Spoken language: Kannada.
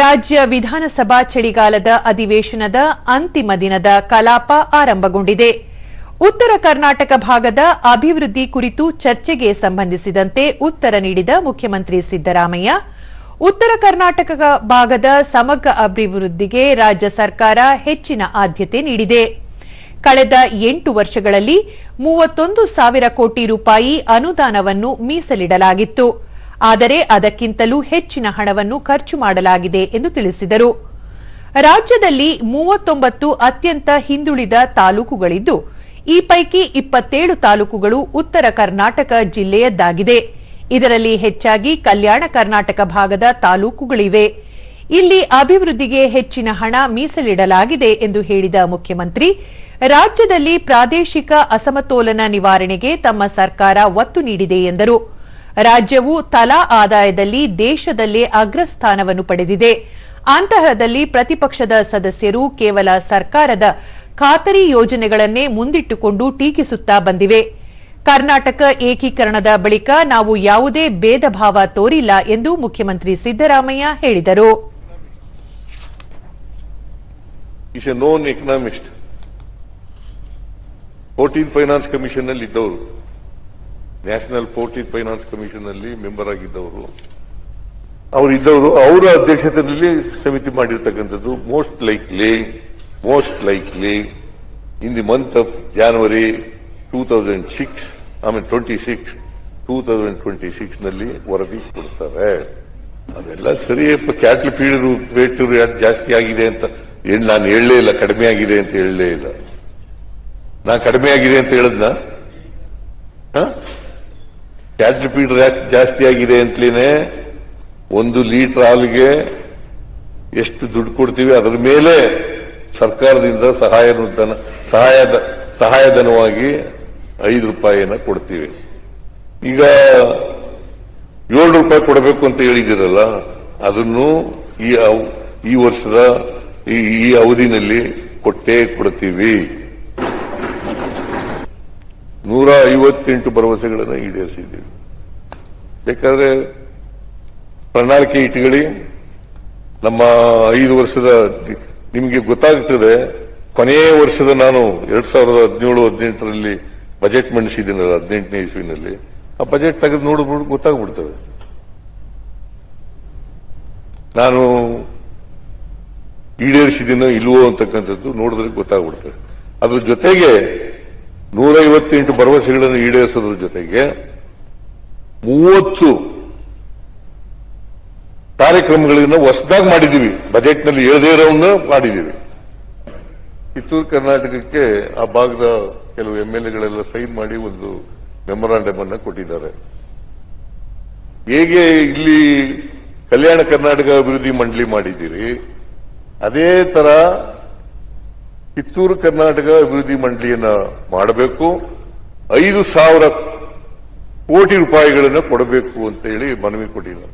ರಾಜ್ಯ ವಿಧಾನಸಭಾ ಚಳಿಗಾಲದ ಅಧಿವೇಶನದ ಅಂತಿಮ ದಿನದ ಕಲಾಪ ಆರಂಭಗೊಂಡಿದೆ. ಉತ್ತರ ಕರ್ನಾಟಕ ಭಾಗದ ಅಭಿವೃದ್ಧಿ ಕುರಿತು ಚರ್ಚೆಗೆ ಸಂಬಂಧಿಸಿದಂತೆ ಉತ್ತರ ನೀಡಿದ ಮುಖ್ಯಮಂತ್ರಿ ಸಿದ್ದರಾಮಯ್ಯ, ಉತ್ತರ ಕರ್ನಾಟಕ ಭಾಗದ ಸಮಗ್ರ ಅಭಿವೃದ್ಧಿಗೆ ರಾಜ್ಯ ಸರ್ಕಾರ ಹೆಚ್ಚಿನ ಆದ್ಯತೆ ನೀಡಿದೆ. ಕಳೆದ ಎಂಟು ವರ್ಷಗಳಲ್ಲಿ ಮೂವತ್ತೊಂದು ಸಾವಿರ ಕೋಟಿ ರೂಪಾಯಿ ಅನುದಾನವನ್ನು ಮೀಸಲಿಡಲಾಗಿತ್ತು. ಆದರೆ ಅದಕ್ಕಿಂತಲೂ ಹೆಚ್ಚಿನ ಹಣವನ್ನು ಖರ್ಚು ಮಾಡಲಾಗಿದೆ ಎಂದು ತಿಳಿಸಿದರು. ರಾಜ್ಯದಲ್ಲಿ ಮೂವತ್ತೊಂಬತ್ತು ಅತ್ಯಂತ ಹಿಂದುಳಿದ ತಾಲೂಕುಗಳಿದ್ದು, ಈ ಪೈಕಿ ಇಪ್ಪತ್ತೇಳು ತಾಲೂಕುಗಳು ಉತ್ತರ ಕರ್ನಾಟಕ ಜಿಲ್ಲೆಯದ್ದಾಗಿದೆ. ಇದರಲ್ಲಿ ಹೆಚ್ಚಾಗಿ ಕಲ್ಯಾಣ ಕರ್ನಾಟಕ ಭಾಗದ ತಾಲೂಕುಗಳಿವೆ. ಇಲ್ಲಿ ಅಭಿವೃದ್ಧಿಗೆ ಹೆಚ್ಚಿನ ಹಣ ಮೀಸಲಿಡಲಾಗಿದೆ ಎಂದು ಹೇಳಿದ ಮುಖ್ಯಮಂತ್ರಿ, ರಾಜ್ಯದಲ್ಲಿ ಪ್ರಾದೇಶಿಕ ಅಸಮತೋಲನ ನಿವಾರಣೆಗೆ ತಮ್ಮ ಸರ್ಕಾರ ಒತ್ತು ನೀಡಿದೆ ಎಂದರು. ರಾಜ್ಯವು ತಲಾ ಆದಾಯದಲ್ಲಿ ದೇಶದಲ್ಲೇ ಅಗ್ರಸ್ಥಾನವನ್ನು ಪಡೆದಿದೆ. ಅಂತಹದಲ್ಲಿ ಪ್ರತಿಪಕ್ಷದ ಸದಸ್ಯರು ಕೇವಲ ಸರ್ಕಾರದ ಖಾತರಿ ಯೋಜನೆಗಳನ್ನೇ ಮುಂದಿಟ್ಟುಕೊಂಡು ಟೀಕಿಸುತ್ತಾ ಬಂದಿವೆ. ಕರ್ನಾಟಕ ಏಕೀಕರಣದ ಬಳಿಕ ನಾವು ಯಾವುದೇ ಭೇದ ಭಾವ ತೋರಿಲ್ಲ ಎಂದು ಮುಖ್ಯಮಂತ್ರಿ ಸಿದ್ದರಾಮಯ್ಯ ಹೇಳಿದರು. Finance commission national fourteen finance commission ಅಲ್ಲಿ ಮೆಂಬರ್ ಆಗಿದ್ದವರು. ಅವರು ಇದ್ದವರು, ಅವರ ಅಧ್ಯಕ್ಷತೆಯಲ್ಲಿ ಸಮಿತಿ ಮಾಡಿರ್ತಕ್ಕಂಥದ್ದು most likely most likely in the month of January two thousand six ಆಮೇಲೆ twenty six two thousand twenty ಸಿಕ್ಸ್ನಲ್ಲಿ ವರದಿ ಕೊಡ್ತಾರೆ. ಅದೆಲ್ಲ ಸರಿಯಪ್ಪ ಕ್ಯಾಟ್ಲ್ ಫೀಡ್ ರೇಟ್ ಜಾಸ್ತಿ ಆಗಿದೆ ಅಂತ, ಏನ್ ನಾನು ಹೇಳಲೇ ಇಲ್ಲ, ಕಡಿಮೆ ಆಗಿದೆ ಅಂತ ಹೇಳಲೇ ಇಲ್ಲ. ನಾನು ಕಡಿಮೆ ಆಗಿದೆ ಅಂತ ಹೇಳದ್ನ? ಕ್ಯಾಟ್ಲ್ ಫೀಡ್ ಜಾಸ್ತಿ ಆಗಿದೆ ಅಂತಲೇ ಒಂದು ಲೀಟರ್ ಹಾಲಿಗೆ ಎಷ್ಟು ದುಡ್ಡು ಕೊಡ್ತೀವಿ ಅದರ ಮೇಲೆ ಸರ್ಕಾರದಿಂದ ಸಹಾಯ ಸಹಾಯದ, ಸಹಾಯಧನವಾಗಿ ಐದು ರೂಪಾಯಿಯನ್ನು ಕೊಡ್ತೀವಿ. ಈಗ ಏಳು ರೂಪಾಯಿ ಕೊಡಬೇಕು ಅಂತ ಹೇಳಿದಿರಲ್ಲ ಅದನ್ನು ಈ ಈ ವರ್ಷದ ಈ ಅವಧಿನಲ್ಲಿ ಕೊಟ್ಟೇ ಕೊಡ್ತೀವಿ. ನೂರ ಐವತ್ತೆಂಟು ಭರವಸೆಗಳನ್ನು ಈಡೇರಿಸಿದ್ದೀವಿ. ಯಾಕಂದ್ರೆ ಪ್ರಣಾಳಿಕೆ ಇಟ್ಕೊಳ್ಳಿ. ನಮ್ಮ ಐದು ವರ್ಷದ ನಿಮಗೆ ಗೊತ್ತಾಗ್ತದೆ, ಕೊನೆಯ ವರ್ಷದ ನಾನು ಎರಡ್ ಸಾವಿರದ ಹದಿನೇಳು, ಹದಿನೆಂಟರಲ್ಲಿ ಬಜೆಟ್ ಮಂಡಿಸಿದ್ದೀನಲ್ಲ, ಹದಿನೆಂಟನೇ ಇಸ್ವಿನಲ್ಲಿ. ಆ ಬಜೆಟ್ ತೆಗೆದು ನೋಡ್ಬಿಟ್ಟು ಗೊತ್ತಾಗ್ಬಿಡ್ತದೆ. ನಾನು ಈಡೇರಿಸಿದ್ದೀನೋ ಇಲ್ವೋ ಅಂತಕ್ಕಂಥದ್ದು ನೋಡಿದ್ರೆ ಗೊತ್ತಾಗ್ಬಿಡ್ತದೆ. ಅದ್ರ ಜೊತೆಗೆ ನೂರೈವತ್ತೆಂಟು ಭರವಸೆಗಳನ್ನು ಈಡೇರಿಸೋದ್ರ ಜೊತೆಗೆ ಮೂವತ್ತು ಕಾರ್ಯಕ್ರಮಗಳನ್ನು ಹೊಸದಾಗಿ ಮಾಡಿದ್ದೀವಿ. ಬಜೆಟ್ನಲ್ಲಿ ಹೇಳದೇ ಇರೋವನ್ನ ಮಾಡಿದೀವಿ ಕಿತ್ತೂರು ಕರ್ನಾಟಕಕ್ಕೆ ಆ ಭಾಗದ ಕೆಲವು ಎಂ ಎಲ್ ಎಗಳೆಲ್ಲ ಸೈನ್ ಮಾಡಿ ಒಂದು ಮೆಮೊರಾಂಡಮ್ ಅನ್ನ ಕೊಟ್ಟಿದ್ದಾರೆ. ಹೇಗೆ ಇಲ್ಲಿ ಕಲ್ಯಾಣ ಕರ್ನಾಟಕ ಅಭಿವೃದ್ಧಿ ಮಂಡಳಿ ಮಾಡಿದ್ದೀರಿ? ಅದೇ ತರ ಕಿತ್ತೂರು ಕರ್ನಾಟಕ ಅಭಿವೃದ್ಧಿ ಮಂಡಳಿಯನ್ನ ಮಾಡಬೇಕು. ಐದು ಸಾವಿರ ಕೋಟಿ ರೂಪಾಯಿಗಳನ್ನು ಕೊಡಬೇಕು ಅಂತ ಹೇಳಿ ಮನವಿ ಕೊಟ್ಟಿದ್ದಾರೆ.